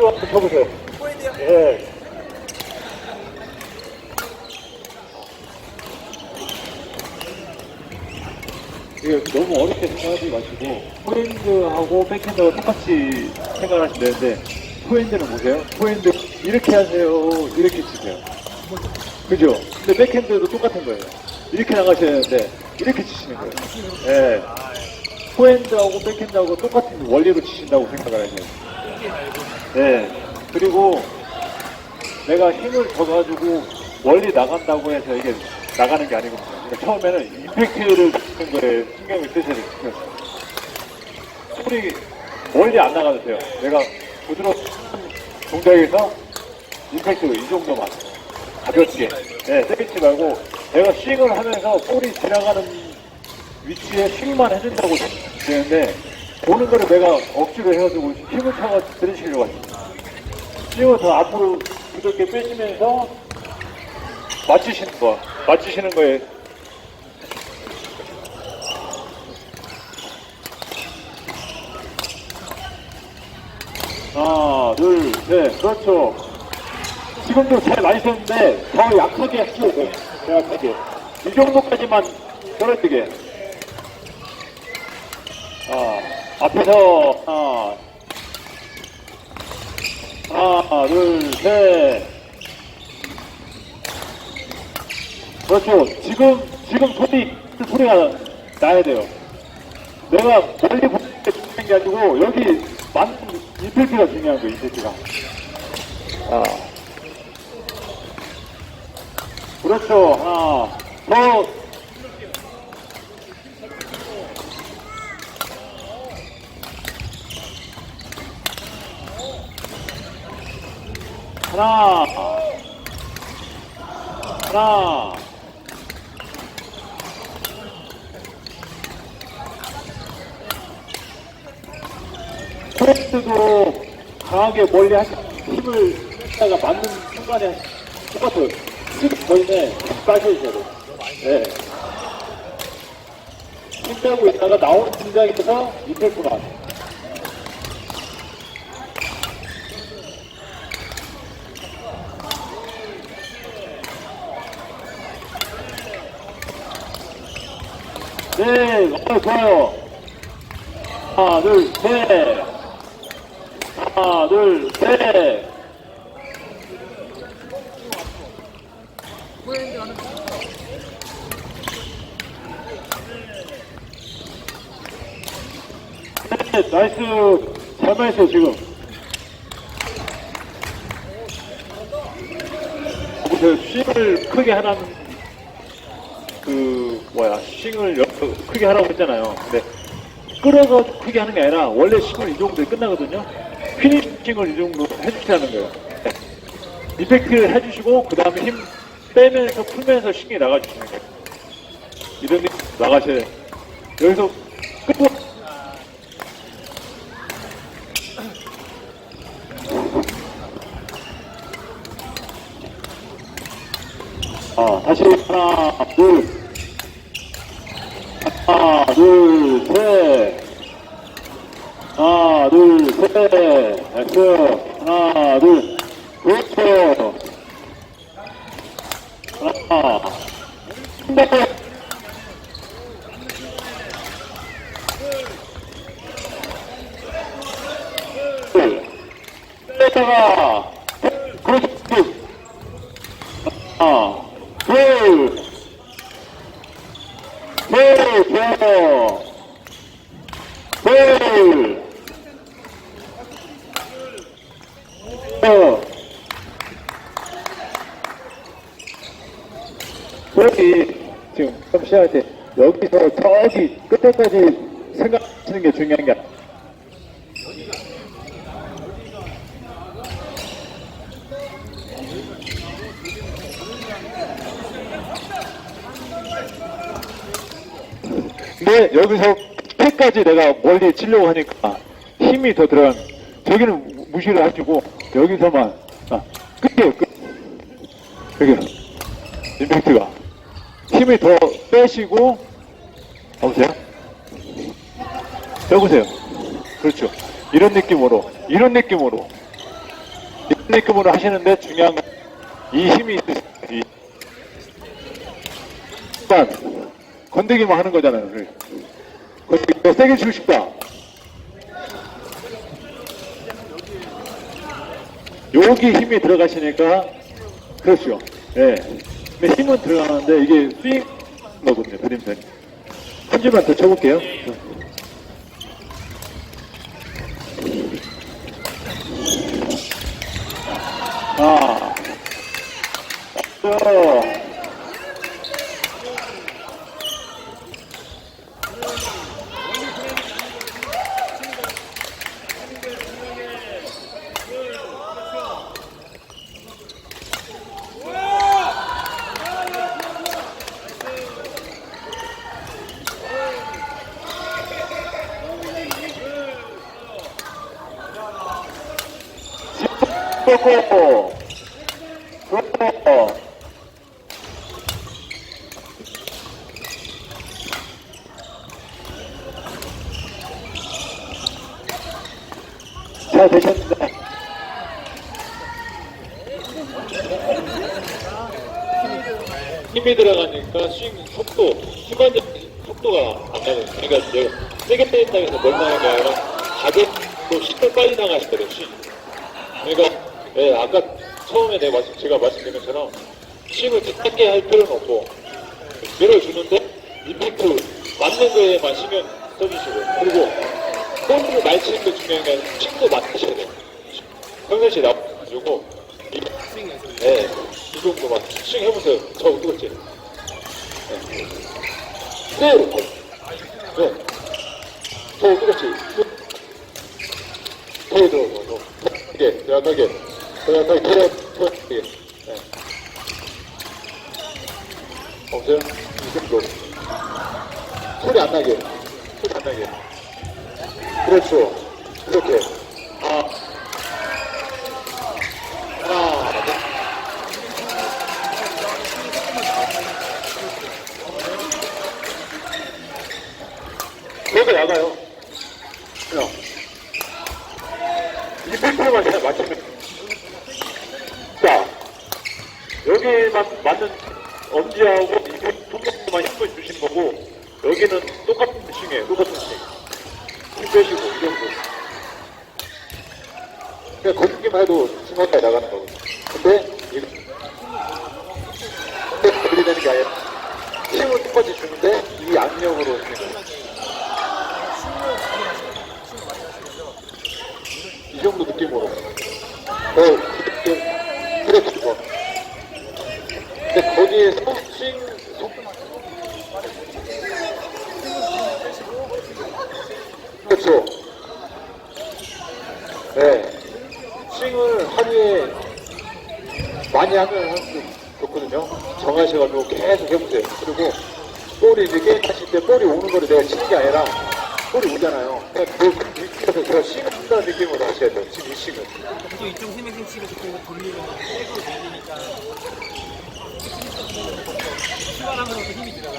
쭉 한번 쳐보세요. 예. 이게 너무 어렵게 생각하지 마시고 포핸드하고 백핸드가 똑같이 생각하시면 되는데 포핸드는 보세요. 포핸드 이렇게 하세요. 이렇게 치세요. 그죠? 근데 백핸드도 똑같은 거예요. 이렇게 나가셔야 되는데 이렇게 치시는 거예요. 예. 포핸드하고 백핸드하고 똑같은 원리로 치신다고 생각을 하세요. 네. 그리고 내가 힘을 줘가지고 멀리 나간다고 해서 이게 나가는 게 아니거든요. 그러니까 처음에는 임팩트를 주는 거에 신경을 쓰셔야 돼요. 소리 멀리 안 나가도 돼요. 내가 부드러운 동작에서 임팩트 이 정도만 가볍게 네, 세게 말고 내가 스윙을 하면서 볼이 지나가는 위치에 스윙만 해준다고 되는데 보는 거를 내가 억지로 해가지고 힘을 쳐가 들으시려고 하십니다. 스윙을 더 앞으로 부드럽게 빼시면서 맞추시는 거, 맞추시는 거에 하나, 둘, 셋, 그렇죠. 지금도 잘 맞으셨는데 더 약하게 하셔야 돼요. 더 약하게. 이 정도까지만 떨어뜨게. 앞에서 하나, 하나, 둘, 셋. 그렇죠. 지금, 지금 소리, 소리가 나야 돼요. 내가 멀리 보는 게 중요한 게 아니고, 여기 맞는 임팩트가 중요한 거예요, 임팩트가. 아. 그렇죠. 하나, 더. 하나, 하나, 프레스도 강하게 멀리 하시 힘을 했다가 맞는 순간에 똑같아요. 쓱 보이네. 빠져있어야 돼. 네. 힘 빼고 있다가 나오는 동작에서 임팩트가 네, 어, 좋아요. 하나, 둘, 셋. 하나, 둘, 셋. 네, 나이스. 잘 맞았어요, 지금. 보세요, 싱을 크게 하라는, 그, 뭐야, 싱을 여- 크게 하라고 했잖아요. 근데, 끌어서 크게 하는 게 아니라, 원래 싱을 이 정도에 끝나거든요. 피니싱을 이 정도 해주시라는 거예요. 네. 이펙트를 해주시고, 그 다음에 힘 빼면서 풀면서 싱이 나가주시는 거예요. 이런 나가셔야 돼요. 여기서 끝고 아, 다시 하나, 둘. 하나, 둘, 셋. 하나, 둘, 셋. 됐어. 하나, 둘. 그렇죠. 하나. 네. 둘. 뺐다가. 그렇지. 하나, 둘, 셋, 좋아요. 둘, 어. 여기, 지금, 좀 시작할 때, 여기서 저기 끝에까지 생각하시는 게 중요한 게 아니에 요. 근데 여기서 끝까지 내가 멀리 치려고 하니까 힘이 더 들어간 저기는 무- 무시를 하시고 여기서만 아, 끝이에요 끝 여기 임팩트가 힘이 더 빼시고 보세요. 해보세요. 그렇죠. 이런 느낌으로 이런 느낌으로. 테크닉급으로 하시는데 중요한 건 이 힘이 있으시 일단 건드기만 하는 거잖아요. 건드기 세게 주고 싶다. 여기 힘이 들어가시니까 그렇죠. 예. 근데 힘은 들어가는데 이게 스윙 거거든요. 드림팬. 한 줄만 더 쳐볼게요. 아. 또. 고고잘 되셨습니다. 힘이 들어가니까 스윙 속도, 순간적인 속도가 안 나는. 그러니까 세게 때린다 해서 멀쩡한 게 아니라 가볍고 힘을 빨리 나가시거든요. 예, 아까 처음에 내가 말씀, 제가 말씀드린 것처럼 스윙을 짧게 할 필요는 없고 밀어주는데 임팩트 맞는 거에만 신경 써주시고 그리고 홈을 많이 치는 게 중요한 게 아니라 스윙도 맞으셔야 돼요. 평상시에 나와가지고 이 네, 이 정도만 스윙 해보세요. 저 어떡할지. 네. 그대로. 네. 저 어떡할지. 더 들어, 더, 더. 이게, 약하게. 더, 더, 이게. 네. 없어요? 이 정도. 소리 안 나게. 소리 안 나게. 그렇죠. 이렇게. 아. 하나, 둘. 그래도 나가요. 그냥. 이 팩트만 잘 맞추면. 여기만 맞는 엄지하고 이 손목만 힘을 주신 거고, 여기는 똑같은 스윙이에요. 똑같은 스윙. 힘 빼시고, 이 정도. 그냥 걷기만 해도 스마트하게 나가는 거거든요. 근데, 이거, 근데 들리는 게 아니라, 힘을 똑같이 주는데, 이 악력으로 주는 거예요. 이 정도 느낌으로. 어, 좀, 그렇죠, 이거. 근데 거기에서 스윙, 속 그렇죠. 네. 스윙을 하루에 많이 하면 좋거든요. 정하셔가지고 계속 해보세요. 그리고 볼이 이제 게임 하실 때 볼이 오는 거를 내가 치는 게 아니라 볼이 오잖아요. 그냥 그, 그래서 제가 스윙을 한다는 느낌으로 하셔야 돼요. 지금 이 스윙을. 또 이쪽 생명생 치면서 돌리면 세고 내리니까 출발하면서 힘이 들어가요.